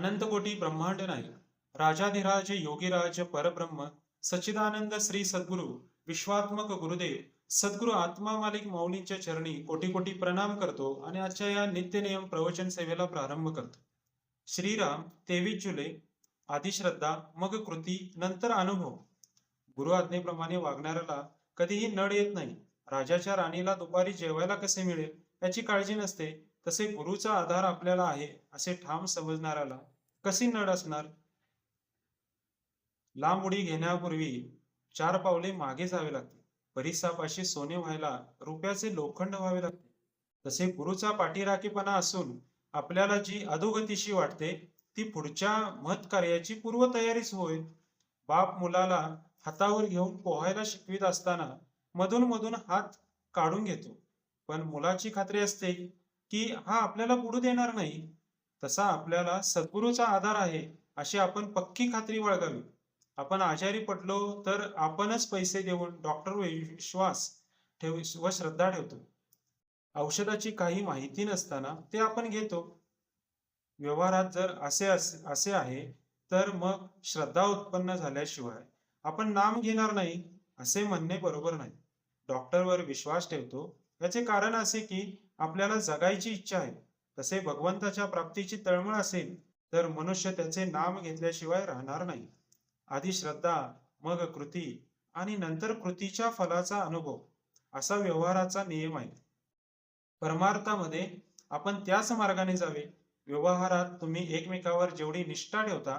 अनंतकोटी ब्रह्मांड नाही. राजाधिराज योगीराज परब्रह्म सच्चिदानंद श्री सद्गुरु विश्वात्मक गुरुदेव सद्गुरु आत्मा मालिक माऊलींच्या चरणी कोटी कोटी प्रणाम करतो आणि आजच्या या नित्यनियम प्रवचन सेवेला प्रारंभ करतो. श्रीराम तेवीस जुलै आधी श्रद्धा मग कृती नंतर अनुभव. गुरु आज्ञेप्रमाणे वागणाऱ्याला कधीही नड येत नाही. राजाच्या राणीला दुपारी जेवायला कसे मिळेल याची काळजी नसते. तसे गुरुचा आधार आपल्याला आहे असे ठाम समजणाऱ्याला कशी नड असणार? लांब उडी घेण्यापूर्वी चार पावले मागे जावे लागते. परिसापाशी सोने व्हायला रुपयाचे लोखंड व्हावे लागते. तसे गुरुचा पाठीराखीपणा असून आपल्याला जी अधोगतीशी वाटते ती पुढच्या महत् कार्याची पूर्वतयारीच होय. बाप मुलाला हातावर घेऊन पोहायला शिकवित असताना मधून मधून हात काढून घेतो. पण मुलाची खात्री असते की हा आपल्याला बुडू देणार नाही तसा आपल्याला सद्गुरूचा आधार आहे अशी आपण पक्की खात्री बाळगावी. आपण आजारी पडलो तर आपणच पैसे देऊन डॉक्टर विश्वास ठेव व श्रद्धा ठेवतो. औषधाची काही माहिती नसताना ते आपण घेतो. व्यवहारात जर असे असे आहे तर मग श्रद्धा उत्पन्न झाल्याशिवाय आपण नाम घेणार नाही असे म्हणणे बरोबर नाही. डॉक्टरवर विश्वास ठेवतो. याचे कारण असे की आपल्याला जगायची इच्छा आहे. तसे भगवंताच्या प्राप्तीची तळमळ असेल तर मनुष्य त्याचे नाम घेतल्याशिवाय राहणार नाही. आधी श्रद्धा मग कृती आणि नंतर कृतीच्या फलाचा अनुभव. असा व्यवहाराचा नियम आहे. परमार्थामध्ये आपण त्याच मार्गाने जावे. व्यवहारात तुम्ही एकमेकावर जेवढी निष्ठा ठेवता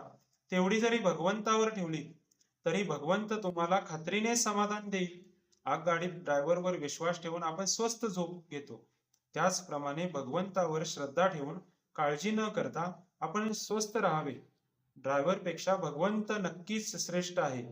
तेवढी जरी भगवंतावर ठेवली तरी भगवंत तुम्हाला खात्रीने समाधान देईल. आगगाडीत ड्रायव्हरवर विश्वास ठेवून आपण स्वस्त झोप घेतो. त्याचप्रमाणे भगवंतावर श्रद्धा ठेवून काळजी न करता आपण स्वस्त राहावे. ड्रायव्हरपेक्षा भगवंत नक्कीच श्रेष्ठ आहे.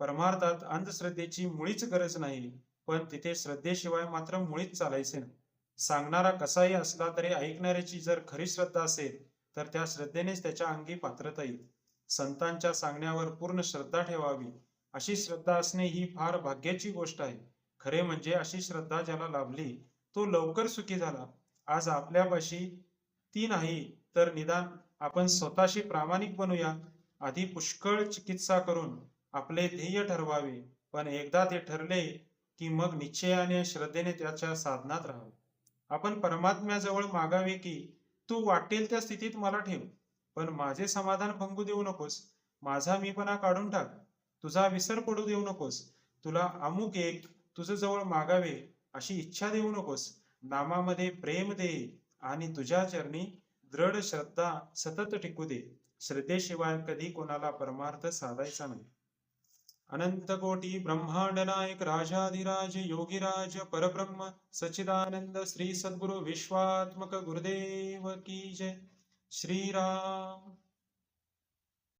परमार्थात अंधश्रद्धेची मुळीच गरज नाही पण तिथे श्रद्धेशिवाय मात्र मुळीच चालायचे नाही. सांगणारा कसाही असला तरी ऐकणाऱ्याची जर खरी श्रद्धा असेल तर त्या श्रद्धेनेच त्याच्या अंगी पात्रता येईल. संतांच्या सांगण्यावर पूर्ण श्रद्धा ठेवावी अशी श्रद्धा असणे ही फार भाग्याची गोष्ट आहे. खरे म्हणजे अशी श्रद्धा ज्याला लाभली तो लवकर सुखी झाला. आज आपल्यापाशी ती नाही तर निदान आपण स्वतःशी प्रामाणिक बनूया. आधी पुष्कळ चिकित्सा करून आपले ध्येय ठरवावे पण एकदा ते ठरले की मग निश्चयाने श्रद्धेने त्याच्या साधनात राहावे. आपण परमात्म्याजवळ मागावे की तू वाटेल त्या स्थितीत मला ठेव पण माझे समाधान भंगू देऊ नकोस. माझा मीपणा काढून टाक. तुझा विसर पडू देऊ नकोस. तुला अमुक एक तुझं जवळ मागावे अशी इच्छा देऊ नकोस. नामामध्ये प्रेम दे आणि तुझ्या चरणी दृढ श्रद्धा सतत टिकू दे. श्रद्धेशिवाय कधी कोणाला परमार्थ साधायचा नाही. अनंत कोटी ब्रह्मांड नायक राजाधिराज योगीराज परब्रह्म सचिदानंद श्री सद्गुरु विश्वात्मक गुरुदेव की जय. श्रीराम.